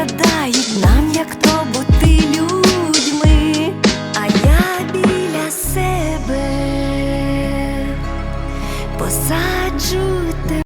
гадають нам, як то бути людьми, а я біля себе посаджу.